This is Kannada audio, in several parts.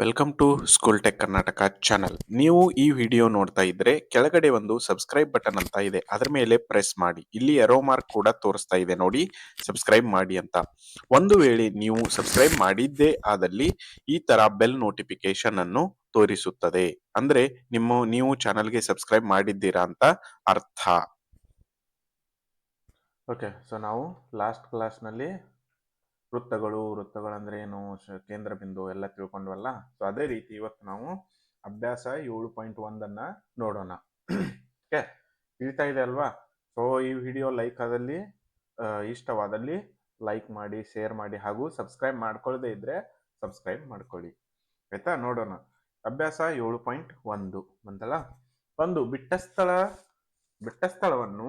Welcome to school tech Karnataka channel ನೀವು ಈ ವಿಡಿಯೋ ನೋಡ್ತಾ ಇದ್ರೆ ಕೆಳಗಡೆ ಒಂದು ಸಬ್ಸ್ಕ್ರೈಬ್ ಬಟನ್ ಅಂತ ಇದೆ. ಅದರ ಮೇಲೆ ಪ್ರೆಸ್ ಮಾಡಿ. ಇಲ್ಲಿ ಎರೋ ಮಾರ್ಕ್ ಕೂಡ ತೋರಿಸ್ತಾ ಇದೆ ನೋಡಿ. ಸಬ್ಸ್ಕ್ರೈಬ್ ಮಾಡಿ ಅಂತ. ಒಂದು ವೇಳೆ ನೀವು ಸಬ್ಸ್ಕ್ರೈಬ್ ಮಾಡಿದ್ದೇ ಆದಲ್ಲಿ ಈ ತರ ಬೆಲ್ ನೋಟಿಫಿಕೇಶನ್ ಅನ್ನು ತೋರಿಸುತ್ತದೆ. ಅಂದ್ರೆ ನಿಮ್ಮ, ನೀವು ಚಾನಲ್ಗೆ ಸಬ್ಸ್ಕ್ರೈಬ್ ಮಾಡಿದ್ದೀರಾ ಅಂತ ಅರ್ಥ. ಓಕೆ ಸೊ ನಾವು ಲಾಸ್ಟ್ ಕ್ಲಾಸ್ನಲ್ಲಿ ವೃತ್ತಗಳು, ವೃತ್ತಗಳಂದ್ರೆ ಏನು ಕೇಂದ್ರ ಬಿಂದು ಎಲ್ಲ ತಿಳ್ಕೊಂಡ್ವಲ್ಲ? ಸೊ ಅದೇ ರೀತಿ ಇವತ್ತು ನಾವು ಅಭ್ಯಾಸ ಏಳು ಪಾಯಿಂಟ್ ಒಂದನ್ನ ನೋಡೋಣ. ಓಕೆ? ತಿಳಿತಾ ಇದೆ ಅಲ್ವಾ? ಸೊ ಈ ವಿಡಿಯೋ ಲೈಕ್ ಆದಲ್ಲಿ ಇಷ್ಟವಾದಲ್ಲಿ ಲೈಕ್ ಮಾಡಿ, ಶೇರ್ ಮಾಡಿ ಹಾಗೂ ಸಬ್ಸ್ಕ್ರೈಬ್ ಮಾಡ್ಕೊಳ್ಳದೆ ಇದ್ರೆ ಸಬ್ಸ್ಕ್ರೈಬ್ ಮಾಡ್ಕೊಳ್ಳಿ. ಆಯ್ತಾ? ನೋಡೋಣ. ಅಭ್ಯಾಸ ಏಳು ಪಾಯಿಂಟ್ ಒಂದು ಬಂತಲ್ಲ ಒಂದು ಬಿಟ್ಟ ಸ್ಥಳ ಬಿಟ್ಟ ಸ್ಥಳವನ್ನು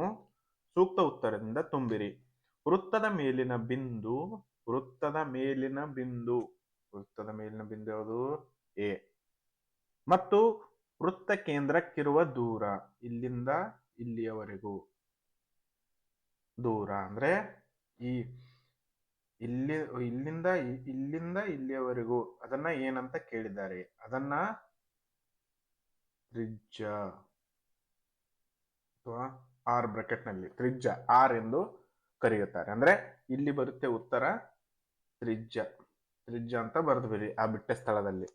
ಸೂಕ್ತ ಉತ್ತರದಿಂದ ತುಂಬಿರಿ. ವೃತ್ತದ ಮೇಲಿನ ಬಿಂದು ವೃತ್ತದ ಮೇಲಿನ ಬಿಂದು. ವೃತ್ತದ ಮೇಲಿನ ಬಿಂದು ಯಾವುದು? ಎ. ಮತ್ತು ವೃತ್ತ ಕೇಂದ್ರಕ್ಕಿರುವ ದೂರ. ಇಲ್ಲಿಂದ ಇಲ್ಲಿಯವರೆಗೂ. ದೂರ ಅಂದ್ರೆ ಈ ಇಲ್ಲಿ, ಇಲ್ಲಿಂದ ಇಲ್ಲಿಂದ ಇಲ್ಲಿಯವರೆಗೂ. ಅದನ್ನ ಏನಂತ ಕೇಳಿದ್ದಾರೆ? ಅದನ್ನ ತ್ರಿಜ್ಯ ಅಥವಾ ಆರ್ ಬ್ರಾಕೆಟ್ನಲ್ಲಿ. ತ್ರಿಜ್ಯ ಆರ್ ಎಂದು ಕರೆಯುತ್ತಾರೆ. ಅಂದ್ರೆ ಇಲ್ಲಿ ಬರುತ್ತೆ ಉತ್ತರ ತ್ರಿಜ್ಯ ತ್ರಿಜ್ಯ ಅಂತ ಬರೆದ್ಬಿಡಿ ಆ ಬಿಟ್ಟ ಸ್ಥಳದಲ್ಲಿ.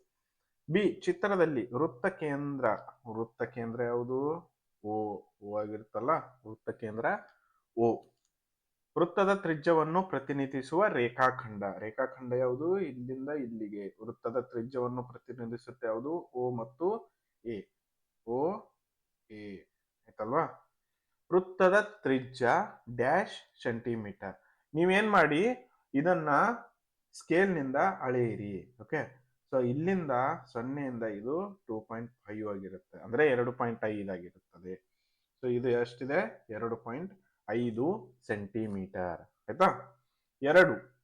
ಬಿ, ಚಿತ್ರದಲ್ಲಿ ವೃತ್ತ ಕೇಂದ್ರ ವೃತ್ತ ಕೇಂದ್ರ ಯಾವುದು? ಓ ಓ ಆಗಿರುತ್ತಲ್ಲ, ವೃತ್ತ ಕೇಂದ್ರ ಓ. ವೃತ್ತದ ತ್ರಿಜ್ಯವನ್ನು ಪ್ರತಿನಿಧಿಸುವ ರೇಖಾಖಂಡ. ರೇಖಾಖಂಡ ಯಾವುದು? ಇಲ್ಲಿಂದ ಇಲ್ಲಿಗೆ. ವೃತ್ತದ ತ್ರಿಜ್ಯವನ್ನು ಪ್ರತಿನಿಧಿಸುತ್ತೆ ಯಾವುದು? ಓ ಮತ್ತು ಎ. O, A. ಆಯ್ತಲ್ವಾ? ವೃತ್ತದ ತ್ರಿಜ್ಯ ಡ್ಯಾಶ್ ಸೆಂಟಿಮೀಟರ್. ನೀವೇನ್ ಮಾಡಿ? ಇದನ್ನ ಸ್ಕೇಲ್ನಿಂದ ಅಳೆಯಿರಿ ಓಕೆ ಸೊ ಇಲ್ಲಿಂದ ಸೊನ್ನೆಯಿಂದ ಇದು ಟೂ ಪಾಯಿಂಟ್ ಫೈವ್ ಆಗಿರುತ್ತೆ. ಅಂದ್ರೆ ಎರಡು ಪಾಯಿಂಟ್ ಐದು ಆಗಿರುತ್ತದೆ ಸೊ ಇದು ಎಷ್ಟಿದೆ? ಎರಡು ಪಾಯಿಂಟ್ ಐದು ಸೆಂಟಿಮೀಟರ್. ಆಯ್ತಾ? ಎರಡು.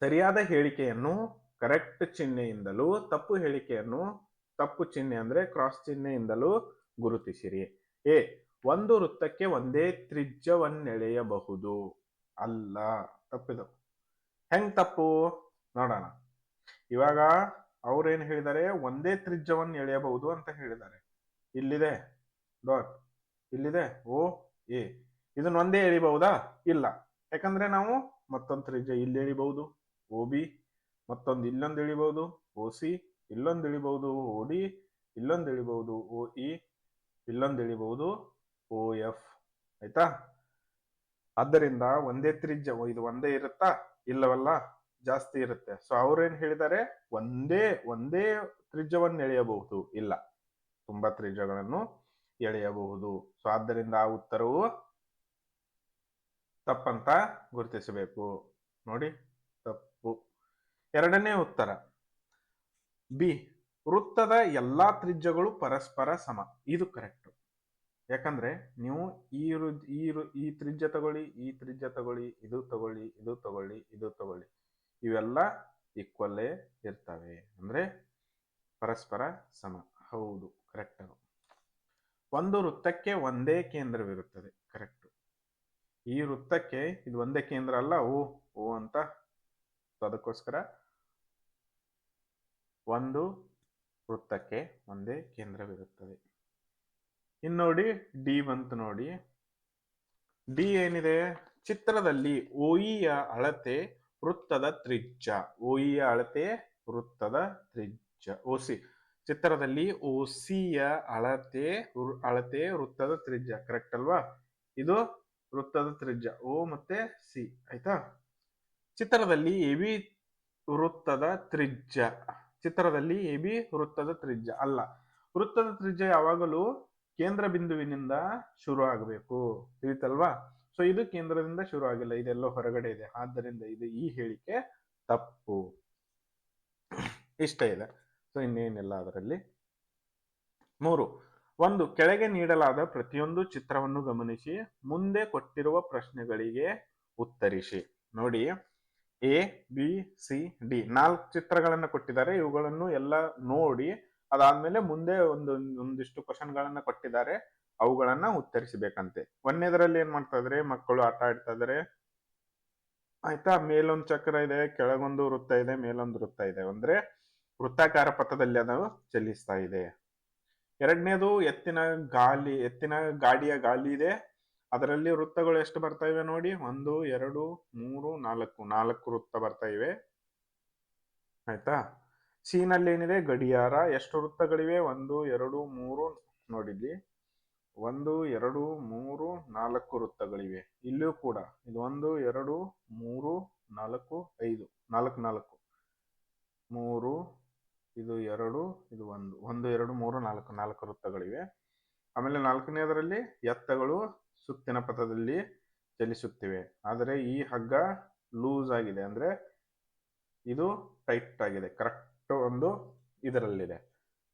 ಸರಿಯಾದ ಹೇಳಿಕೆಯನ್ನು ಕರೆಕ್ಟ್ ಚಿಹ್ನೆಯಿಂದಲೂ, ತಪ್ಪು ಹೇಳಿಕೆಯನ್ನು ತಪ್ಪು ಚಿಹ್ನೆ ಅಂದ್ರೆ ಕ್ರಾಸ್ ಚಿಹ್ನೆಯಿಂದಲೂ ಗುರುತಿಸಿರಿ. ಎ, ಒಂದು ವೃತ್ತಕ್ಕೆ ಒಂದೇ ತ್ರಿಜ್ಯವನ್ನೆಳೆಯಬಹುದು. ಅಲ್ಲ, ತಪ್ಪಿದು. ಹೆಂಗ್ ತಪ್ಪು ನೋಡೋಣ. ಇವಾಗ ಅವ್ರೇನ್ ಹೇಳಿದ್ದಾರೆ ಒಂದೇ ತ್ರಿಜ್ಯವನ್ನು ಎಳೆಯಬಹುದು ಅಂತ ಹೇಳಿದ್ದಾರೆ ಇಲ್ಲಿದೆ ಡಾಟ್ ಇಲ್ಲಿದೆ, ಓ, ಎ. ಇದನ್ನ ಒಂದೇ ಎಳಿಬಹುದಾ? ಇಲ್ಲ. ಯಾಕಂದ್ರೆ ನಾವು ಮತ್ತೊಂದು ತ್ರಿಜ್ಯ ಇಲ್ಲಿ ಎಳಿಬಹುದು, ಓ, ಬಿ. ಮತ್ತೊಂದು ಇಲ್ಲೊಂದು ಎಳಿಬಹುದು, ಓ, ಸಿ. ಇಲ್ಲೊಂದು ಎಳಿಬಹುದು, ಓ, ಡಿ. ಇಲ್ಲೊಂದು ಎಳಿಬಹುದು, ಓ, ಇ. ಇಲ್ಲೊಂದು ಎಳಿಬಹುದು, ಓ, ಎಫ್. ಆಯ್ತಾ? ಆದ್ದರಿಂದ ಒಂದೇ ತ್ರಿಜ್ಯ, ಇದು ಒಂದೇ ಇರುತ್ತಾ? ಇಲ್ಲವಲ್ಲ? ಜಾಸ್ತಿ ಇರುತ್ತೆ. ಸೊ ಅವ್ರೇನ್ ಹೇಳಿದ್ದಾರೆ ಒಂದೇ ಒಂದೇ ತ್ರಿಜ್ಯವನ್ನು ಎಳೆಯಬಹುದು. ಇಲ್ಲ. ತುಂಬಾ ತ್ರಿಜ್ಯಗಳನ್ನು ಎಳೆಯಬಹುದು. ಸೊ ಆದ್ದರಿಂದ ಆ ಉತ್ತರವು ತಪ್ಪಂತ ಗುರುತಿಸಬೇಕು. ನೋಡಿ, ತಪ್ಪು. ಎರಡನೇ ಉತ್ತರ. ಬಿ. ವೃತ್ತದ ಎಲ್ಲಾ ತ್ರಿಜ್ಯಗಳು ಪರಸ್ಪರ ಸಮ. ಇದು ಕರೆಕ್ಟ್. ಯಾಕಂದ್ರೆ ನೀವು ಈ ರು- ಈ ರು- ಈ ತ್ರಿಜ್ಯ ತಗೊಳ್ಳಿ, ಈ ತ್ರಿಜ್ಯ ತಗೊಳ್ಳಿ, ಇದು ತಗೊಳ್ಳಿ ಇದು ತಗೊಳ್ಳಿ ಇದು ತಗೊಳ್ಳಿ. ಇವೆಲ್ಲ ಈಕ್ವಲ್ಲೇ ಇರ್ತವೆ. ಅಂದ್ರೆ ಪರಸ್ಪರ ಸಮ. ಹೌದು ಕರೆಕ್ಟ್ ಒಂದು ವೃತ್ತಕ್ಕೆ ಒಂದೇ ಕೇಂದ್ರವಿರುತ್ತದೆ. ಕರೆಕ್ಟ್ ಈ ವೃತ್ತಕ್ಕೆ ಇದು ಒಂದೇ ಕೇಂದ್ರ ಅಲ್ಲ, ಓ ಓ ಅಂತ ಅದಕ್ಕೋಸ್ಕರ ಒಂದು ವೃತ್ತಕ್ಕೆ ಒಂದೇ ಕೇಂದ್ರವಿರುತ್ತದೆ. ಇನ್ನು ನೋಡಿ ಡಿ ಬಂತು ನೋಡಿ. ಡಿ ಏನಿದೆ? ಚಿತ್ರದಲ್ಲಿ ಓಯಿಯ ಅಳತೆ ವೃತ್ತದ ತ್ರಿಜ್ಯ. ಓಯಿಯ ಅಳತೆ ವೃತ್ತದ ತ್ರಿಜ್ಯ. ಓಸಿ. ಚಿತ್ರದಲ್ಲಿ ಓಸಿಯ ಅಳತೆ ಅಳತೆ ವೃತ್ತದ ತ್ರಿಜ್ಯ. ಕರೆಕ್ಟ್ ಅಲ್ವಾ? ಇದು ವೃತ್ತದ ತ್ರಿಜ್ಯ. ಓ ಮತ್ತೆ ಸಿ. ಆಯ್ತಾ? ಚಿತ್ರದಲ್ಲಿ ಎಬಿ ವೃತ್ತದ ತ್ರಿಜ್ಯ. ಚಿತ್ರದಲ್ಲಿ ಎಬಿ ವೃತ್ತದ ತ್ರಿಜ್ಯ. ಅಲ್ಲ. ವೃತ್ತದ ತ್ರಿಜ್ಯ ಯಾವಾಗಲೂ ಕೇಂದ್ರ ಬಿಂದುವಿನಿಂದ ಶುರು ಆಗಬೇಕು. ತಿಳಿತಲ್ವಾ? ಸೊ ಇದು ಕೇಂದ್ರದಿಂದ ಶುರು ಆಗಿಲ್ಲ. ಇದೆಲ್ಲೋ ಹೊರಗಡೆ ಇದೆ. ಆದ್ದರಿಂದ ಇದು ಈ ಹೇಳಿಕೆ ತಪ್ಪು. ಇಷ್ಟ ಇದೆ. ಸೊ ಇನ್ನೇನಿಲ್ಲ ಅದರಲ್ಲಿ. ಮೂರು. ಒಂದು, ಕೆಳಗೆ ನೀಡಲಾದ ಪ್ರತಿಯೊಂದು ಚಿತ್ರವನ್ನು ಗಮನಿಸಿ, ಮುಂದೆ ಕೊಟ್ಟಿರುವ ಪ್ರಶ್ನೆಗಳಿಗೆ ಉತ್ತರಿಸಿ. ನೋಡಿ ಎ ಬಿ ಸಿ ಡಿ ನಾಲ್ಕು ಚಿತ್ರಗಳನ್ನು ಕೊಟ್ಟಿದ್ದಾರೆ. ಇವುಗಳನ್ನು ಎಲ್ಲ ನೋಡಿ ಅದಾದ್ಮೇಲೆ ಮುಂದೆ ಒಂದು, ಒಂದಿಷ್ಟು ಕ್ವಶನ್ಗಳನ್ನ ಕೊಟ್ಟಿದ್ದಾರೆ. ಅವುಗಳನ್ನ ಉತ್ತರಿಸಬೇಕಂತೆ. ಒಂದನೇದರಲ್ಲಿ ಏನ್ ಮಾಡ್ತಾ ಇದ್ರೆ? ಮಕ್ಕಳು ಆಟ ಆಡ್ತಾ ಇದಾರೆ. ಆಯ್ತಾ? ಮೇಲೊಂದು ಚಕ್ರ ಇದೆ, ಕೆಳಗೊಂದು ವೃತ್ತ ಇದೆ, ಮೇಲೊಂದು ವೃತ್ತ ಇದೆ. ಅಂದ್ರೆ ವೃತ್ತಾಕಾರ ಪಥದಲ್ಲಿ ಅದು ಚಲಿಸ್ತಾ ಇದೆ. ಎರಡನೇದು ಎತ್ತಿನ ಗಾಲಿ, ಎತ್ತಿನ ಗಾಡಿಯ ಗಾಲಿ ಇದೆ. ಅದರಲ್ಲಿ ವೃತ್ತಗಳು ಎಷ್ಟು ಬರ್ತಾ ಇವೆ ನೋಡಿ? ಒಂದು, ಎರಡು, ಮೂರು, ನಾಲ್ಕು. ನಾಲ್ಕು ವೃತ್ತ ಬರ್ತಾ ಇವೆ. ಆಯ್ತಾ? ಸಿ ನಲ್ಲಿ ಏನಿದೆ ಗಡಿಯಾರ. ಎಷ್ಟು ವೃತ್ತಗಳಿವೆ? ಒಂದು, ಎರಡು, ಮೂರು. ನೋಡಿದ್ವಿ. ಒಂದು, ಎರಡು, ಮೂರು, ನಾಲ್ಕು ವೃತ್ತಗಳಿವೆ. ಇಲ್ಲೂ ಕೂಡ. ಇದು ಒಂದು, ಎರಡು, ಮೂರು, ನಾಲ್ಕು, ಐದು. ನಾಲ್ಕು ನಾಲ್ಕು. ಮೂರು, ಇದು ಎರಡು, ಇದು ಒಂದು. ಒಂದು, ಎರಡು, ಮೂರು, ನಾಲ್ಕು ನಾಲ್ಕು ವೃತ್ತಗಳಿವೆ. ಆಮೇಲೆ ನಾಲ್ಕನೇದರಲ್ಲಿ ಎತ್ತಗಳು ಸುತ್ತಿನ ಪಥದಲ್ಲಿ ಚಲಿಸುತ್ತಿವೆ. ಆದರೆ ಈ ಹಗ್ಗ ಲೂಸ್ ಆಗಿದೆ. ಅಂದ್ರೆ ಇದು ಟೈಟ್ ಆಗಿದೆ. ಕರೆಕ್ಟ್ ಒಂದು ಇದರಲ್ಲಿದೆ,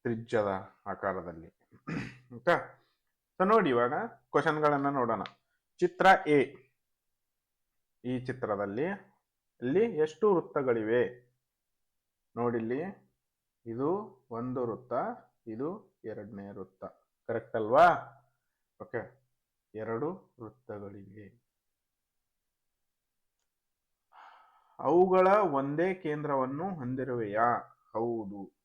ತ್ರಿಜ್ಯದ ಆಕಾರದಲ್ಲಿ. ಓಕೆ ಸೊ ನೋಡಿ ಇವಾಗ ಕ್ವಶನ್ಗಳನ್ನ ನೋಡೋಣ. ಚಿತ್ರ ಎ. ಈ ಚಿತ್ರದಲ್ಲಿ ಇಲ್ಲಿ ಎಷ್ಟು ವೃತ್ತಗಳಿವೆ? ನೋಡಿಲ್ಲಿ, ಇದು ಒಂದು ವೃತ್ತ, ಇದು ಎರಡನೇ ವೃತ್ತ. ಕರೆಕ್ಟ್ ಅಲ್ವಾ? ಓಕೆ ಎರಡು ವೃತ್ತಗಳಿವೆ. ಅವುಗಳ ಒಂದೇ ಕೇಂದ್ರವನ್ನು ಹೊಂದಿರುವೆಯಾ? ಹೌದು.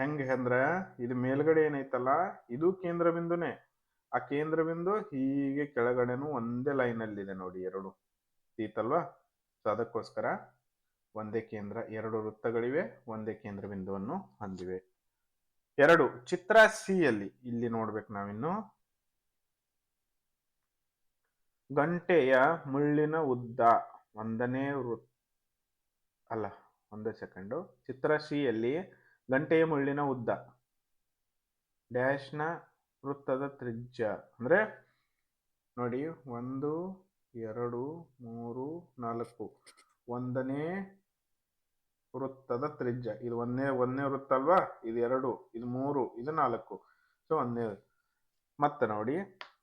ಹೆಂಗೆ ಅಂದ್ರೆ, ಇದು ಮೇಲ್ಗಡೆ ಏನೈತಲ್ಲ, ಇದು ಕೇಂದ್ರ ಬಿಂದುನೇ ಆ ಕೇಂದ್ರ ಬಿಂದು ಹೀಗೆ ಕೆಳಗಡೆನೂ ಒಂದೇ ಲೈನ್ ಅಲ್ಲಿ ಇದೆ ನೋಡಿ ಎರಡು. ಸೀತಲ್ವಾ ಸೊ ಅದಕ್ಕೋಸ್ಕರ ಒಂದೇ ಕೇಂದ್ರ, ಎರಡು ವೃತ್ತಗಳಿವೆ, ಒಂದೇ ಕೇಂದ್ರ ಬಿಂದುವನ್ನು ಹೊಂದಿವೆ. ಎರಡು, ಚಿತ್ರ ಸಿ ಅಲ್ಲಿ ಇಲ್ಲಿ ನೋಡ್ಬೇಕು ನಾವಿನ್ನು. ಗಂಟೆಯ ಮುಳ್ಳಿನ ಉದ್ದ, ಒಂದನೇ ವೃತ್ತ, ಅಲ್ಲ ಒಂದೇ ಸೆಕೆಂಡು. ಅಲ್ಲಿ ಗಂಟೆಯ ಮುಳ್ಳಿನ ಉದ್ದ. ಡ್ಯಾಶ್ನ ವೃತ್ತದ ತ್ರಿಜ್ಯ. ಅಂದ್ರೆ ನೋಡಿ, ಒಂದು, ಎರಡು, ಮೂರು, ನಾಲ್ಕು. ಒಂದನೇ ವೃತ್ತದ ತ್ರಿಜ್ಯ. ಇದು ಒಂದೇ ಒಂದನೇ ವೃತ್ತ ಅಲ್ವಾ? ಇದು ಎರಡು, ಇದು ಮೂರು, ಇದು ನಾಲ್ಕು. ಸೊ ಒಂದನೇ ಮತ್ತೆ ನೋಡಿ,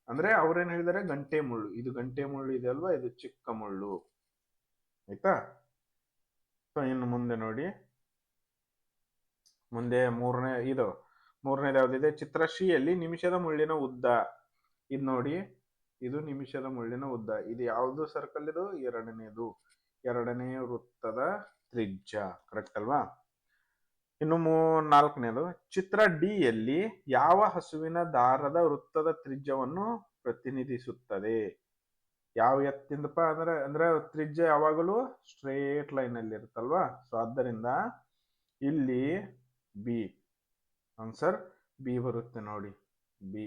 ಅಂದ್ರೆ ಅವ್ರೇನ್ ಹೇಳಿದಾರೆ? ಗಂಟೆ ಮುಳ್ಳು. ಇದು ಗಂಟೆ ಮುಳ್ಳು ಇದೆ ಅಲ್ವಾ? ಇದು ಚಿಕ್ಕ ಮುಳ್ಳು. ಆಯ್ತಾ? ಸೊ ಇನ್ನು ಮುಂದೆ ನೋಡಿ. ಮುಂದೆ ಮೂರನೇ, ಇದು ಮೂರನೇದು ಯಾವ್ದಿದೆ? ಚಿತ್ರಶ್ರೀಯಲ್ಲಿ ಯಲ್ಲಿ ನಿಮಿಷದ ಮುಳ್ಳಿನ ಉದ್ದ. ಇದು ನೋಡಿ. ಇದು ನಿಮಿಷದ ಮುಳ್ಳಿನ ಉದ್ದ. ಇದು ಯಾವುದು ಸರ್ಕಲ್ ಇದು? ಎರಡನೇದು. ಎರಡನೇ ವೃತ್ತದ ತ್ರಿಜ್ಯ. ಕರೆಕ್ಟ್ ಅಲ್ವಾ? ಇನ್ನು ಮೂ, ನಾಲ್ಕನೇದು. ಚಿತ್ರ ಡಿ ಯಲ್ಲಿ ಯಾವ ಹಸುವಿನ ದಾರದ ವೃತ್ತದ ತ್ರಿಜ್ಯವನ್ನು ಪ್ರತಿನಿಧಿಸುತ್ತದೆ? ಯಾವ ಎತ್ತಿಂದಪ್ಪ ಅಂದ್ರೆ ಅಂದ್ರೆ ತ್ರಿಜ್ಯ ಯಾವಾಗಲೂ ಸ್ಟ್ರೇಟ್ ಲೈನ್ ಅಲ್ಲಿ ಇರುತ್ತಲ್ವಾ? ಸೊ ಆದ್ದರಿಂದ ಇಲ್ಲಿ ಬಿ ಆನ್ಸರ್ ಬಿ ಬರುತ್ತೆ ನೋಡಿ ಬಿ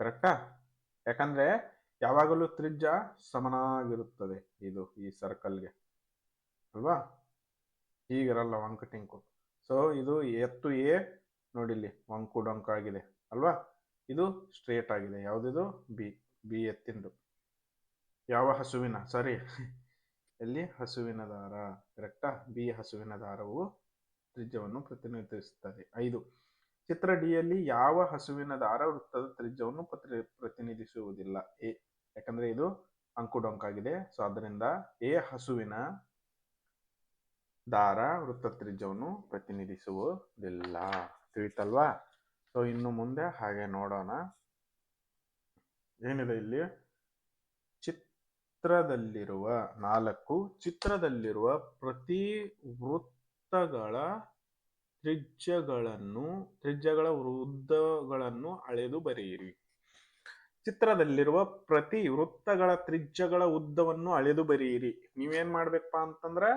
ಕರೆಕ್ಟಾ ಯಾಕಂದ್ರೆ ಯಾವಾಗಲೂ ತ್ರಿಜ್ಯ ಸಮನಾಗಿರುತ್ತದೆ ಇದು ಈ ಸರ್ಕಲ್ಗೆ ಅಲ್ವಾ? ಹೀಗಿರಲ್ಲ ವಂಕ ಟಿಂಕು ಸೊ ಇದು ಎತ್ತು ಎ, ನೋಡಿಲ್ಲಿ ವಂಕು ಡೊಂಕಾಗಿದೆ ಅಲ್ವಾ? ಇದು ಸ್ಟ್ರೇಟ್ ಆಗಿದೆ. ಯಾವುದಿದು? ಬಿ ಬಿ ಎತ್ತಿಂದು ಯಾವ ಹಸುವಿನ ಸಾರಿ ಎಲ್ಲಿ ಹಸುವಿನ ದಾರ? ಕರೆಕ್ಟಾ ಬಿ ಹಸುವಿನ ದಾರವು ತ್ರಿಜ್ಯವನ್ನು ಪ್ರತಿನಿಧಿಸುತ್ತದೆ. ಐದು, ಚಿತ್ರ ಡಿಯಲ್ಲಿ ಯಾವ ಹಸುವಿನ ದಾರ ವೃತ್ತದ ತ್ರಿಜ್ಯವನ್ನು ಪ್ರತಿ, ಪ್ರತಿನಿಧಿಸುವುದಿಲ್ಲ? ಎ, ಯಾಕಂದ್ರೆ ಇದು ಅಂಕುಡೊಂಕಾಗಿದೆ ಸೊ ಅದರಿಂದ ಎ ಹಸುವಿನ ದಾರ ವೃತ್ತ ತ್ರಿಜ್ಯವನ್ನು ಪ್ರತಿನಿಧಿಸುವುದಿಲ್ಲ. ತಿಳಿತಲ್ವಾ? ಸೊ ಇನ್ನು ಮುಂದೆ ಹಾಗೆ ನೋಡೋಣ. ಏನಿದೆ ಇಲ್ಲಿ? ಚಿತ್ರದಲ್ಲಿರುವ ನಾಲ್ಕು, ಚಿತ್ರದಲ್ಲಿರುವ ಪ್ರತಿ ವೃತ್ತಗಳ ತ್ರಿಜ್ಯಗಳನ್ನು, ತ್ರಿಜ್ಯಗಳ ಉದ್ದಗಳನ್ನು ಅಳೆದು ಬರೆಯಿರಿ. ಚಿತ್ರದಲ್ಲಿರುವ ಪ್ರತಿ ವೃತ್ತಗಳ ತ್ರಿಜ್ಯಗಳ ಉದ್ದವನ್ನು ಅಳೆದು ಬರೆಯಿರಿ. ನೀವೇನ್ ಮಾಡ್ಬೇಕಪ್ಪ ಅಂತಂದ್ರೆ,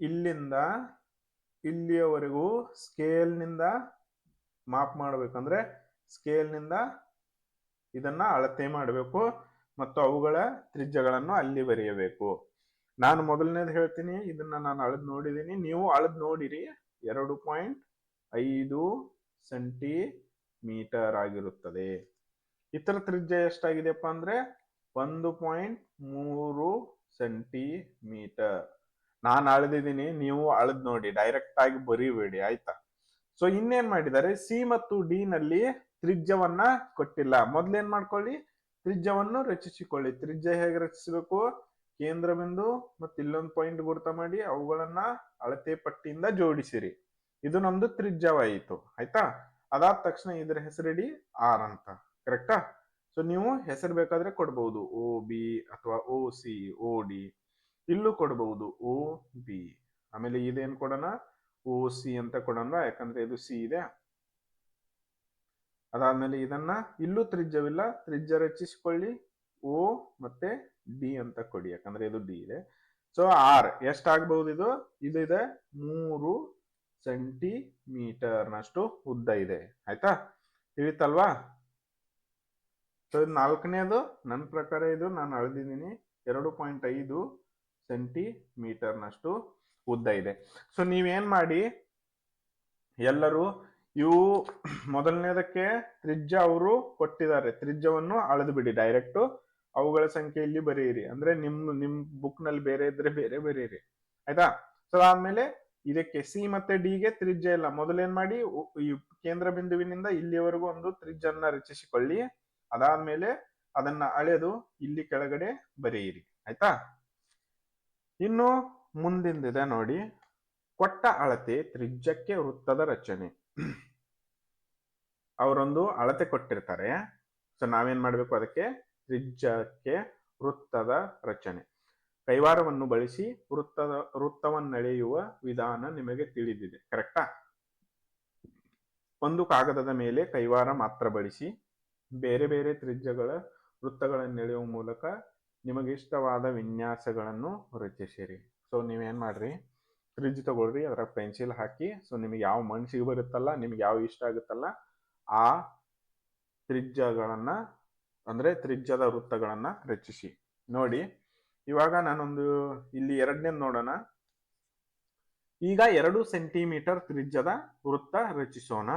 ಇಲ್ಲಿಂದ, ಇಲ್ಲಿಯವರೆಗೂ ಸ್ಕೇಲ್ನಿಂದ ಮಾಪ್ ಮಾಡ್ಬೇಕಂದ್ರೆ ಸ್ಕೇಲ್ನಿಂದ ಇದನ್ನ ಅಳತೆ ಮಾಡಬೇಕು ಮತ್ತು ಅವುಗಳ ತ್ರಿಜ್ಯಗಳನ್ನು ಅಲ್ಲಿ ಬರೆಯಬೇಕು. ನಾನು ಮೊದಲನೇದು ಹೇಳ್ತೀನಿ, ಇದನ್ನ ನಾನು ಅಳದ್ ನೋಡಿದ್ದೀನಿ ನೀವು ಅಳದ್ ನೋಡಿರಿ, ಎರಡು ಪಾಯಿಂಟ್ ಐದು ಸೆಂಟಿಮೀಟರ್ ಆಗಿರುತ್ತದೆ. ಇತರ ತ್ರಿಜ್ಯ ಎಷ್ಟಾಗಿದೆಯಪ್ಪ ಅಂದ್ರೆ, ಒಂದು ಪಾಯಿಂಟ್ ಮೂರು ಸೆಂಟಿಮೀಟರ್. ನಾನು ಅಳೆದಿದ್ದೀನಿ, ನೀವು ಅಳದ್ ನೋಡಿ ಡೈರೆಕ್ಟ್ ಆಗಿ ಬರೀಬೇಡಿ, ಆಯ್ತಾ? ಸೊ ಇನ್ನೇನ್ ಮಾಡಿದ್ದಾರೆ ಸಿ ಮತ್ತು ಡಿ ನಲ್ಲಿ ತ್ರಿಜ್ಯವನ್ನ ಕೊಟ್ಟಿಲ್ಲ. ಮೊದ್ಲೇನ್ ಮಾಡ್ಕೊಳ್ಳಿ? ತ್ರಿಜ್ಯವನ್ನು ರಚಿಸಿಕೊಳ್ಳಿ. ತ್ರಿಜ್ಯ ಹೇಗೆ ರಚಿಸಬೇಕು? ಕೇಂದ್ರ ಬಿಂದು ಮತ್ತೆ ಇಲ್ಲೊಂದು ಪಾಯಿಂಟ್ ಗುರ್ತ ಮಾಡಿ ಅವುಗಳನ್ನ ಅಳತೆ ಪಟ್ಟಿಯಿಂದ ಜೋಡಿಸಿರಿ. ಇದು ನಮ್ದು ತ್ರಿಜ್ಯವಾಯಿತು. ಆಯ್ತಾ? ಅದಾದ ತಕ್ಷಣ ಇದರ ಹೆಸರಿಡಿ ಆರ್ ಅಂತ. ಕರೆಕ್ಟಾ ಸೊ ನೀವು ಹೆಸರು ಬೇಕಾದ್ರೆ ಕೊಡ್ಬಹುದು ಓ ಬಿ ಅಥವಾ ಓ ಸಿ ಓ ಡಿ ಇಲ್ಲೂ ಕೊಡಬಹುದು ಓ ಬಿ ಆಮೇಲೆ ಇದೇನ್ ಕೊಡೋಣ? ಓ ಸಿ ಅಂತ ಕೊಡೋಣ. ಯಾಕಂದ್ರೆ ಇದು ಸಿ ಇದೆ. ಅದಾದ್ಮೇಲೆ ಇದನ್ನ ಇಲ್ಲೂ ತ್ರಿಜ್ಯವಿಲ್ಲ, ತ್ರಿಜ್ಯ ರಚಿಸಿಕೊಳ್ಳಿ. ಓ ಮತ್ತೆ ಡಿ ಅಂತ ಕೊಡಿ, ಯಾಕಂದ್ರೆ ಇದು ಡಿ ಇದೆ. ಸೊ ಆರ್ ಎಷ್ಟಾಗಬಹುದು ಇದು? ಇದು ಇದೆ ಮೂರು ಸೆಂಟಿಮೀಟರ್ನಷ್ಟು ಉದ್ದ ಇದೆ. ಆಯ್ತಾ? ತಿಳಿತಲ್ವಾ? ಸೊ ಇದು ನಾಲ್ಕನೇದು, ನನ್ನ ಪ್ರಕಾರ ಇದು, ನಾನು ಅಳೆದಿದ್ದೀನಿ. ಎರಡು ಪಾಯಿಂಟ್ ಐದು ಸೆಂಟಿಮೀಟರ್ನಷ್ಟು ಉದ್ದ ಇದೆ. ಸೊ ನೀವೇನ್ ಮಾಡಿ? ಎಲ್ಲರೂ ಇವು ಮೊದಲನೇದಕ್ಕೆ ತ್ರಿಜ್ಯ ಅವರು ಕೊಟ್ಟಿದ್ದಾರೆ. ತ್ರಿಜ್ಯವನ್ನು ಅಳೆದು ಬಿಡಿ. ಡೈರೆಕ್ಟ್ ಅವುಗಳ ಸಂಖ್ಯೆ ಇಲ್ಲಿ ಬರೆಯಿರಿ. ಅಂದ್ರೆ ನಿಮ್ ನಿಮ್ ಬುಕ್ನಲ್ಲಿ ಬೇರೆ ಇದ್ರೆ ಬೇರೆ ಬರೀರಿ ಆಯ್ತಾ? ಸೊ ಆದ್ಮೇಲೆ ಇದಕ್ಕೆ ಸಿ ಮತ್ತೆ ಡಿ ಗೆ ತ್ರಿಜ್ಯ ಇಲ್ಲ. ಮೊದಲೇನ್ ಮಾಡಿ ಈ ಕೇಂದ್ರ ಬಿಂದುವಿನಿಂದ ಇಲ್ಲಿವರೆಗೂ ಒಂದು ತ್ರಿಜ್ಯನ್ನ ರಚಿಸಿಕೊಳ್ಳಿ. ಅದಾದ್ಮೇಲೆ ಅದನ್ನ ಅಳೆದು ಇಲ್ಲಿ ಕೆಳಗಡೆ ಬರೆಯಿರಿ. ಆಯ್ತಾ? ಇನ್ನು ಮುಂದಿಂದಿದೆ ನೋಡಿ. ಕೊಟ್ಟ ಅಳತೆ ತ್ರಿಜ್ಯಕ್ಕೆ ವೃತ್ತದ ರಚನೆ. ಅವರೊಂದು ಅಳತೆ ಕೊಟ್ಟಿರ್ತಾರೆ. ಸೊ ನಾವೇನ್ ಮಾಡ್ಬೇಕು ಅದಕ್ಕೆ? ತ್ರಿಜ್ಯಕ್ಕೆ ವೃತ್ತದ ರಚನೆ. ಕೈವಾರವನ್ನು ಬಳಸಿ ವೃತ್ತದ, ವೃತ್ತವನ್ನೆಳೆಯುವ ವಿಧಾನ ನಿಮಗೆ ತಿಳಿದಿದೆ. ಕರೆಕ್ಟಾ ಒಂದು ಕಾಗದದ ಮೇಲೆ ಕೈವಾರ ಮಾತ್ರ ಬಳಸಿ ಬೇರೆ ಬೇರೆ ತ್ರಿಜ್ಯಗಳ ವೃತ್ತಗಳನ್ನೆಳೆಯುವ ಮೂಲಕ ನಿಮಗೆ ಇಷ್ಟವಾದ ವಿನ್ಯಾಸಗಳನ್ನು ರಚಿಸಿರಿ. ಸೊ ನೀವೇನ್ ಮಾಡ್ರಿ? ಫ್ರಿಜ್ ತಗೊಳ್ರಿ ಅದರ ಪೆನ್ಸಿಲ್ ಹಾಕಿ ಸೊ ನಿಮಗೆ ಯಾವ ಮನ್ಸಿಗೆ ಬರುತ್ತಲ್ಲ, ನಿಮ್ಗೆ ಯಾವ ಇಷ್ಟ ಆಗುತ್ತಲ್ಲ, ಆ ತ್ರಿಜ್ಯಗಳನ್ನ, ಅಂದ್ರೆ ತ್ರಿಜ್ಯದ ವೃತ್ತಗಳನ್ನ ರಚಿಸಿ. ನೋಡಿ, ಇವಾಗ ನಾನೊಂದು, ಇಲ್ಲಿ ಎರಡನೇದು ನೋಡೋಣ. ಈಗ ಎರಡು ಸೆಂಟಿಮೀಟರ್ ತ್ರಿಜ್ಯದ ವೃತ್ತ ರಚಿಸೋಣ.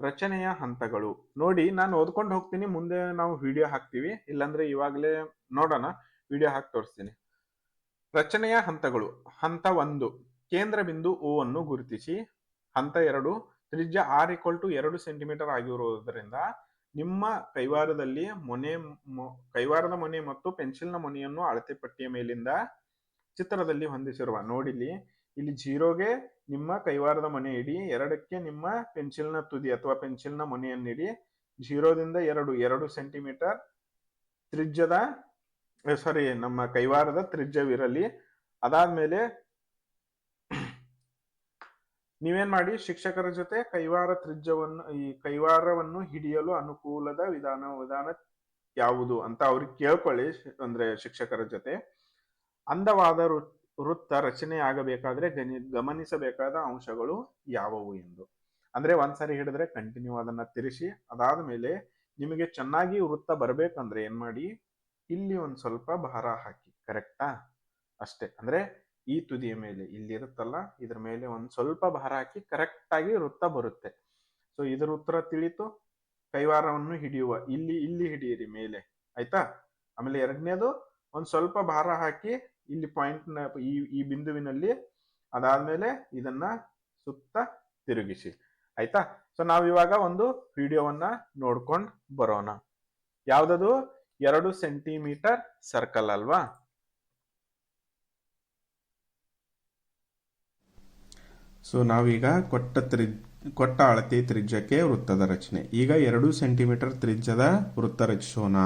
ರಚನೆಯ ಹಂತಗಳು. ನೋಡಿ, ನಾನು ಓದ್ಕೊಂಡು ಹೋಗ್ತೀನಿ, ಮುಂದೆ ನಾವು ವಿಡಿಯೋ ಹಾಕ್ತೀವಿ. ಇಲ್ಲಾಂದ್ರೆ ಇವಾಗಲೇ ನೋಡೋಣ ವಿಡಿಯೋ ಹಾಕಿ ತೋರಿಸ್ತೀನಿ. ರಚನೆಯ ಹಂತಗಳು. ಹಂತ ಒಂದು. ಕೇಂದ್ರ ಬಿಂದು ಓ ಅನ್ನು ಗುರುತಿಸಿ, ಹಂತ ಎರಡು, ತ್ರಿಜ್ಯ ಆರ್ ಈಕ್ವಲ್ ಟು ಎರಡು ಸೆಂಟಿಮೀಟರ್ ಆಗಿರುವುದರಿಂದ ನಿಮ್ಮ ಕೈವಾರದಲ್ಲಿ ಮೊನೆ ಕೈವಾರದ ಮೊನೆ ಮತ್ತು ಪೆನ್ಸಿಲ್ನ ಮೊನೆಯನ್ನು ಅಳತೆ ಪಟ್ಟಿಯ ಮೇಲಿಂದ ಚಿತ್ರದಲ್ಲಿ ಹೊಂದಿಸಿರುವ, ನೋಡಿಲಿ, ಇಲ್ಲಿ ಜೀರೋಗೆ ನಿಮ್ಮ ಕೈವಾರದ ಮೊನೆ ಇಡಿ, ಎರಡಕ್ಕೆ ನಿಮ್ಮ ಪೆನ್ಸಿಲ್ನ ತುದಿ ಅಥವಾ ಪೆನ್ಸಿಲ್ನ ಮೊನೆಯನ್ನಿಡಿ, ಜೀರೋದಿಂದ ಎರಡು ಎರಡು ಸೆಂಟಿಮೀಟರ್ ತ್ರಿಜ್ಯದ ಸಾರಿ ನಮ್ಮ ಕೈವಾರದ ತ್ರಿಜ್ಯವಿರಲಿ, ಅದಾದ್ಮೇಲೆ ನೀವೇನ್ ಮಾಡಿ ಶಿಕ್ಷಕರ ಜೊತೆ ಕೈವಾರ ತ್ರಿಜ್ಯವನ್ನು, ಈ ಕೈವಾರವನ್ನು ಹಿಡಿಯಲು ಅನುಕೂಲದ ವಿಧಾನ ವಿಧಾನ ಯಾವುದು ಅಂತ ಅವ್ರಿಗೆ ಕೇಳ್ಕೊಳ್ಳಿ ಅಂದ್ರೆ ಶಿಕ್ಷಕರ ಜೊತೆ. ಅಂದವಾದ ವೃತ್ತ ರಚನೆ ಆಗಬೇಕಾದ್ರೆ ಗನಿ, ಗಮನಿಸಬೇಕಾದ ಅಂಶಗಳು ಯಾವುವು ಎಂದು. ಅಂದ್ರೆ ಒಂದ್ಸರಿ ಹಿಡಿದ್ರೆ ಕಂಟಿನ್ಯೂ ಅದನ್ನ ತಿರುಸಿ, ಅದಾದ ಮೇಲೆ ನಿಮಗೆ ಚೆನ್ನಾಗಿ ವೃತ್ತ ಬರ್ಬೇಕಂದ್ರೆ ಏನ್ ಮಾಡಿ, ಇಲ್ಲಿ ಒಂದ್ ಸ್ವಲ್ಪ ಭಾರ ಹಾಕಿ ಕರೆಕ್ಟಾ ಅಷ್ಟೇ. ಅಂದ್ರೆ ಈ ತುದಿಯ ಮೇಲೆ ಇಲ್ಲಿ ಇರುತ್ತಲ್ಲ ಇದ್ರ ಮೇಲೆ ಒಂದ್ ಸ್ವಲ್ಪ ಭಾರ ಹಾಕಿ ಕರೆಕ್ಟ್ ಆಗಿ ವೃತ್ತ ಬರುತ್ತೆ. ಸೊ ಇದ್ರ ಉತ್ತರ ತಿಳಿತು, ಕೈವಾರವನ್ನು ಹಿಡಿಯುವ. ಇಲ್ಲಿ ಇಲ್ಲಿ ಹಿಡಿಯಿರಿ ಮೇಲೆ, ಆಯ್ತಾ? ಆಮೇಲೆ ಎರಡನೇದು, ಒಂದ್ ಸ್ವಲ್ಪ ಭಾರ ಹಾಕಿ ಇಲ್ಲಿ ಪಾಯಿಂಟ್ ಈ ಈ ಬಿಂದುವಿನಲ್ಲಿ ಅದಾದ್ಮೇಲೆ ಇದನ್ನ ಸುತ್ತ ತಿರುಗಿಸಿ, ಆಯ್ತಾ? ಸೊ ನಾವಿವಾಗ ಒಂದು ವಿಡಿಯೋವನ್ನ ನೋಡ್ಕೊಂಡು ಬರೋಣ. ಯಾವ್ದದು? ಎರಡು ಸೆಂಟಿಮೀಟರ್ ಸರ್ಕಲ್ ಅಲ್ವಾ? ಸೊ ನಾವೀಗ ಕೊಟ್ಟ ತ್ರಿ ಕೊಟ್ಟ ಅಳತೆ ತ್ರಿಜ್ಯಕ್ಕೆ ವೃತ್ತದ ರಚನೆ. ಈಗ ಎರಡು ಸೆಂಟಿಮೀಟರ್ ತ್ರಿಜ್ಯದ ವೃತ್ತ ರಚಿಸೋಣ.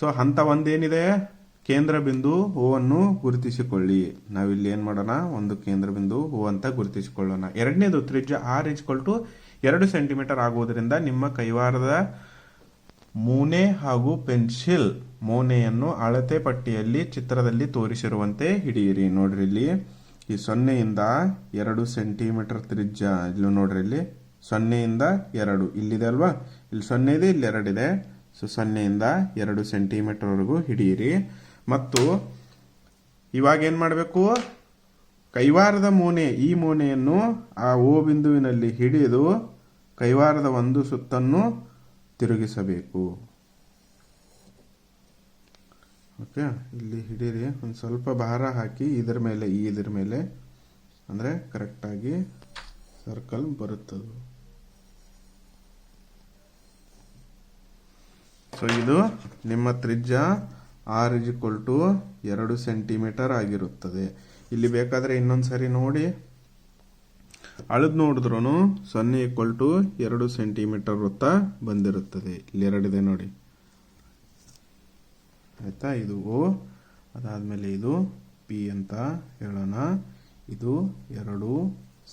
ಸೊ ಹಂತ ಒಂದೇನಿದೆ? ಕೇಂದ್ರ ಬಿಂದು ಓ ಗುರುತಿಸಿಕೊಳ್ಳಿ. ನಾವಿಲ್ಲಿ ಏನು ಮಾಡೋಣ? ಒಂದು ಕೇಂದ್ರ ಬಿಂದು ಓ ಅಂತ ಗುರುತಿಸಿಕೊಳ್ಳೋಣ. ಎರಡನೇದು ತ್ರಿಜ್ಯ ಆರ್ ಇಜ್ಕೊಲ್ ಟು ಎರಡು ಸೆಂಟಿಮೀಟರ್ ಆಗುವುದರಿಂದ ನಿಮ್ಮ ಕೈವಾರದ ಮೂನೆ ಹಾಗೂ ಪೆನ್ಸಿಲ್ ಮೂನೆಯನ್ನು ಅಳತೆ ಪಟ್ಟಿಯಲ್ಲಿ ಚಿತ್ರದಲ್ಲಿ ತೋರಿಸಿರುವಂತೆ ಹಿಡಿಯಿರಿ. ನೋಡ್ರಿ ಇಲ್ಲಿ. ಈ ಸೊನ್ನೆಯಿಂದ ಎರಡು ಸೆಂಟಿಮೀಟರ್ ತ್ರಿಜ್ಯ ಇಲ್ಲಿ ನೋಡ್ರಿ ಇಲ್ಲಿ. ಸೊನ್ನೆಯಿಂದ ಎರಡು. ಇಲ್ಲಿದೆ ಅಲ್ವಾ? ಇಲ್ಲಿ ಸೊನ್ನೆ ಇದೆ, ಇಲ್ಲಿ ಎರಡಿದೆ ಸೊ ಸೊನ್ನೆಯಿಂದ ಎರಡು ಸೆಂಟಿಮೀಟರ್ ವರೆಗೂ ಹಿಡಿಯಿರಿ. ಮತ್ತು ಇವಾಗ ಏನು ಮಾಡಬೇಕು? ಕೈವಾರದ ಮೂನೆ, ಈ ಮೂನೆಯನ್ನು ಆ ಓ ಬಿಂದುವಿನಲ್ಲಿ ಹಿಡಿದು ಕೈವಾರದ ಒಂದು ಸುತ್ತನ್ನು ತಿರುಗಿಸಬೇಕು. ಓಕೆ ಇಲ್ಲಿ ಹಿಡೀರಿ. ಒಂದು ಸ್ವಲ್ಪ ಭಾರ ಹಾಕಿ ಇದ್ರ ಮೇಲೆ, ಈ ಇದ್ರ ಮೇಲೆ ಅಂದರೆ ಕರೆಕ್ಟಾಗಿ ಸರ್ಕಲ್ ಬರುತ್ತದು. ಸೊ ಇದು ನಿಮ್ಮ ತ್ರಿಜ್ಯ ಆರ್ ಇಸ್ ಇಕ್ವಲ್ ಟು ಎರಡು ಸೆಂಟಿಮೀಟರ್ ಆಗಿರುತ್ತದೆ. ಇಲ್ಲಿ ಬೇಕಾದರೆ ಇನ್ನೊಂದು ಸರಿ ನೋಡಿ. ಅಳದ್ ನೋಡಿದ್ರು ಸೊನ್ನೆ ಈಕ್ವಲ್ ಟು ಎರಡು ಸೆಂಟಿಮೀಟರ್ ವೃತ್ತ ಬಂದಿರುತ್ತದೆ. ಇಲ್ಲಿ ಎರಡಿದೆ ನೋಡಿ. ಆಯ್ತಾ, ಇದು ಓ, ಅದಾದಮೇಲೆ ಇದು ಪಿ ಅಂತ ಹೇಳೋಣ. ಇದು ಎರಡು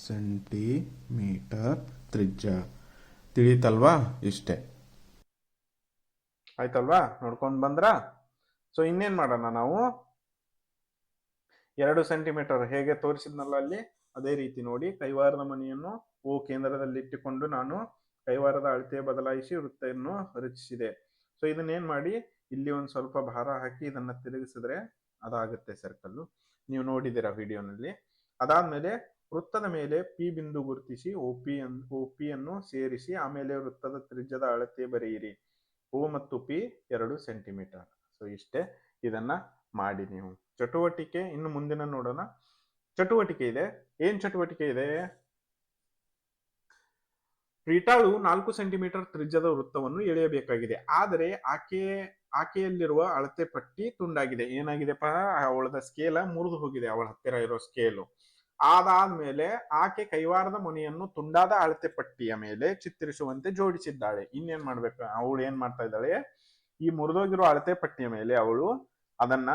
ಸೆಂಟಿಮೀಟರ್ ತ್ರಿಜ್ಯ. ತಿಳಿತಲ್ವಾ ಇಷ್ಟೇ. ಆಯ್ತಲ್ವಾ? ನೋಡ್ಕೊಂಡು ಬಂದ್ರ? ಸೊ ಇನ್ನೇನ್ ಮಾಡೋಣ ನಾವು? ಎರಡು ಸೆಂಟಿಮೀಟರ್ ಹೇಗೆ ತೋರಿಸಿದ್ನಲ್ಲ ಅಲ್ಲಿ? ಅದೇ ರೀತಿ ನೋಡಿ. ಕೈವಾರದ ಮನೆಯನ್ನು ಓ ಕೇಂದ್ರದಲ್ಲಿ ಇಟ್ಟುಕೊಂಡು ನಾನು ಕೈವಾರದ ಅಳತೆ ಬದಲಾಯಿಸಿ ವೃತ್ತವನ್ನು ರಚಿಸಿದೆ. ಸೊ ಇದನ್ನೇನ್ ಮಾಡಿ? ಇಲ್ಲಿ ಒಂದು ಸ್ವಲ್ಪ ಭಾರ ಹಾಕಿ ಇದನ್ನು ತಿರುಗಿಸಿದ್ರೆ ಅದಾಗುತ್ತೆ ಸರ್ಕಲ್ಲು ನೀವು ನೋಡಿದ್ದೀರಾ ವಿಡಿಯೋನಲ್ಲಿ. ಅದಾದಮೇಲೆ ವೃತ್ತದ ಮೇಲೆ ಪಿ ಬಿಂದು ಗುರುತಿಸಿ ಓ ಪಿ ಅನ್, ಒ ಪಿಯನ್ನು ಸೇರಿಸಿ ಆಮೇಲೆ ವೃತ್ತದ ತ್ರಿಜ್ಯದ ಅಳತೆ ಬರೆಯಿರಿ. ಓ ಮತ್ತು ಪಿ ಎರಡು ಸೆಂಟಿಮೀಟರ್. ಸೊ ಇಷ್ಟೇ ಇದನ್ನ ಮಾಡಿ ನೀವು. ಚಟುವಟಿಕೆ ಇನ್ನು ಮುಂದಿನ ನೋಡೋಣ. ಚಟುವಟಿಕೆ ಇದೆ. ಏನ್ ಚಟುವಟಿಕೆ ಇದೆ? ರೀಟಾಳು ನಾಲ್ಕು ಸೆಂಟಿಮೀಟರ್ ತ್ರಿಜ್ಯದ ವೃತ್ತವನ್ನು ಎಳೆಯಬೇಕಾಗಿದೆ. ಆದರೆ ಆಕೆ ಆಕೆಯಲ್ಲಿರುವ ಅಳತೆ ಪಟ್ಟಿ ತುಂಡಾಗಿದೆ. ಏನಾಗಿದೆಪ್ಪ? ಅವಳದ ಸ್ಕೇಲ ಮುರಿದು ಹೋಗಿದೆ, ಅವಳ ಹತ್ತಿರ ಇರೋ ಸ್ಕೇಲು ಅದಾದ್ಮೇಲೆ ಆಕೆ ಕೈವಾರದ ಮುನಿಯನ್ನು ತುಂಡಾದ ಅಳತೆ ಪಟ್ಟಿಯ ಮೇಲೆ ಚಿತ್ರಿಸುವಂತೆ ಜೋಡಿಸಿದ್ದಾಳೆ. ಇನ್ನೇನ್ ಮಾಡ್ಬೇಕು? ಅವಳು ಏನ್ ಮಾಡ್ತಾ ಇದ್ದಾಳೆ? ಈ ಮುರಿದೋಗಿರೋ ಅಳತೆ ಪಟ್ಟಿಯ ಮೇಲೆ ಅವಳು ಅದನ್ನ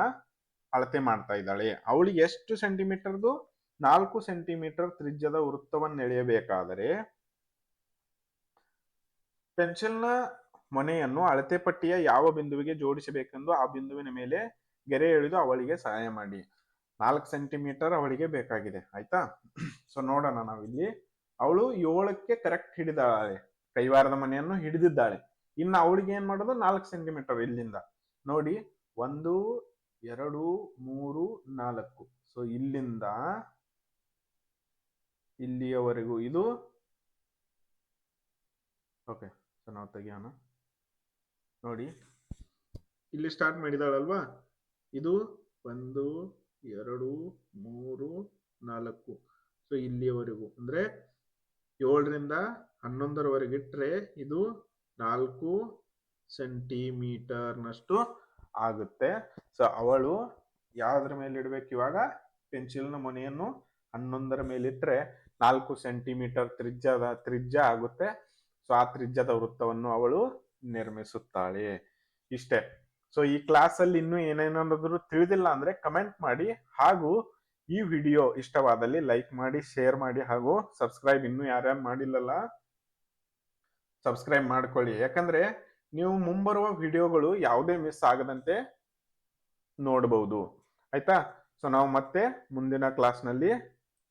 ಅಳತೆ ಮಾಡ್ತಾ ಇದ್ದಾಳೆ. ಅವಳಿಗೆ ಎಷ್ಟು ಸೆಂಟಿಮೀಟರ್ದು? ನಾಲ್ಕು ಸೆಂಟಿಮೀಟರ್ ತ್ರಿಜ್ಯದ ವೃತ್ತವನ್ನು ಎಳೆಯಬೇಕಾದರೆ ಪೆನ್ಸಿಲ್ನ ಮೊನೆಯನ್ನು ಅಳತೆ ಪಟ್ಟಿಯ ಯಾವ ಬಿಂದುವಿಗೆ ಜೋಡಿಸಬೇಕೆಂದು ಆ ಬಿಂದುವಿನ ಮೇಲೆ ಗೆರೆ ಎಳೆದು ಅವಳಿಗೆ ಸಹಾಯ ಮಾಡಿ. ನಾಲ್ಕು ಸೆಂಟಿಮೀಟರ್ ಅವಳಿಗೆ ಬೇಕಾಗಿದೆ. ಆಯ್ತಾ? ಸೊ ನೋಡೋಣ ನಾವಿಲ್ಲಿ. ಅವಳು ಏಳಕ್ಕೆ ಕರೆಕ್ಟ್ ಹಿಡಿದಾಳೆ. ಕೈವಾರದ ಮನೆಯನ್ನು ಹಿಡಿದಿದ್ದಾಳೆ. ಇನ್ನು ಅವಳಿಗೆ ಏನ್ ಮಾಡೋದು? ನಾಲ್ಕು ಸೆಂಟಿಮೀಟರ್ ಇಲ್ಲಿಂದ. ನೋಡಿ, ಒಂದು, ಎರಡು, ಮೂರು, ನಾಲ್ಕು. ಸೊ ಇಲ್ಲಿಂದ ಇಲ್ಲಿಯವರೆಗೂ ಇದು. ಓಕೆ ಸೊ ನಾವು ತೆಗಿಯೋಣ. ನೋಡಿ. ಇಲ್ಲಿ ಸ್ಟಾರ್ಟ್ ಮಾಡಿದಾಳಲ್ವಾ? ಇದು ಒಂದು, ಎರಡು, ಮೂರು, ನಾಲ್ಕು. ಸೊ ಇಲ್ಲಿಯವರೆಗೂ. ಅಂದ್ರೆ ಏಳರಿಂದ ಹನ್ನೊಂದರವರೆಗೆ ಇಟ್ಟರೆ ಇದು ನಾಲ್ಕು ಸೆಂಟಿಮೀಟರ್ನಷ್ಟು ಆಗುತ್ತೆ. ಸೊ ಅವಳು ಯಾವ್ದ್ರ ಮೇಲೆ ಇಡಬೇಕು ಇವಾಗ? ಪೆನ್ಸಿಲ್ನ ಮನೆಯನ್ನು ಹನ್ನೊಂದರ ಮೇಲೆ ಇಟ್ಟರೆ ನಾಲ್ಕು ಸೆಂಟಿಮೀಟರ್ ತ್ರಿಜ್ಯದ ತ್ರಿಜ್ಯ ಆಗುತ್ತೆ. ಸೊ ಆ ತ್ರಿಜ್ಯದ ವೃತ್ತವನ್ನು ಅವಳು ನಿರ್ಮಿಸುತ್ತಾಳೆ. ಇಷ್ಟೇ. ಸೊ ಈ ಕ್ಲಾಸ್ ಅಲ್ಲಿ ಇನ್ನೂ ಏನೇನಾದ್ರು ತಿಳಿದಿಲ್ಲ ಅಂದ್ರೆ ಕಮೆಂಟ್ ಮಾಡಿ. ಹಾಗೂ ಈ ವಿಡಿಯೋ ಇಷ್ಟವಾದಲ್ಲಿ ಲೈಕ್ ಮಾಡಿ ಶೇರ್ ಮಾಡಿ ಹಾಗೂ ಸಬ್ಸ್ಕ್ರೈಬ್ ಇನ್ನೂ ಯಾರ್ಯಾರು ಮಾಡಿಲ್ಲಲ್ಲ ಸಬ್ಸ್ಕ್ರೈಬ್ ಮಾಡ್ಕೊಳ್ಳಿ. ಯಾಕಂದ್ರೆ ನೀವು ಮುಂಬರುವ ವಿಡಿಯೋಗಳು ಯಾವುದೇ ಮಿಸ್ ಆಗದಂತೆ ನೋಡಬಹುದು ಆಯ್ತಾ? ಸೊ ನಾವು ಮತ್ತೆ ಮುಂದಿನ ಕ್ಲಾಸ್ನಲ್ಲಿ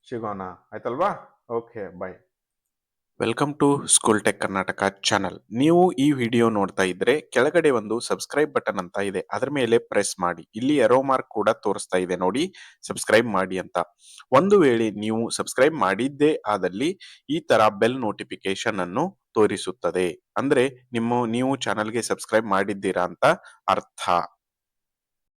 ಸಿಗೋಣ. ಆಯ್ತಲ್ವಾ? Okay bye welcome to school tech Karnataka channel ನೀವು ಈ ವಿಡಿಯೋ ನೋಡ್ತಾ ಇದ್ರೆ ಕೆಳಗಡೆ ಒಂದು ಸಬ್ಸ್ಕ್ರೈಬ್ ಬಟನ್ ಅಂತ ಇದೆ. ಅದರ ಮೇಲೆ ಪ್ರೆಸ್ ಮಾಡಿ. ಇಲ್ಲಿ ಎರೋ ಮಾರ್ಕ್ ಕೂಡ ತೋರಿಸ್ತಾ ಇದೆ ನೋಡಿ. ಸಬ್ಸ್ಕ್ರೈಬ್ ಮಾಡಿ ಅಂತ. ಒಂದು ವೇಳೆ ನೀವು ಸಬ್ಸ್ಕ್ರೈಬ್ ಮಾಡಿದ್ದೇ ಆದಲ್ಲಿ ಈ ತರ ಬೆಲ್ ನೋಟಿಫಿಕೇಶನ್ ಅನ್ನು ತೋರಿಸುತ್ತದೆ. ಅಂದ್ರೆ ನಿಮ್ಮ, ನೀವು ಚಾನಲ್ಗೆ ಸಬ್ಸ್ಕ್ರೈಬ್ ಮಾಡಿದ್ದೀರಾ ಅಂತ ಅರ್ಥ.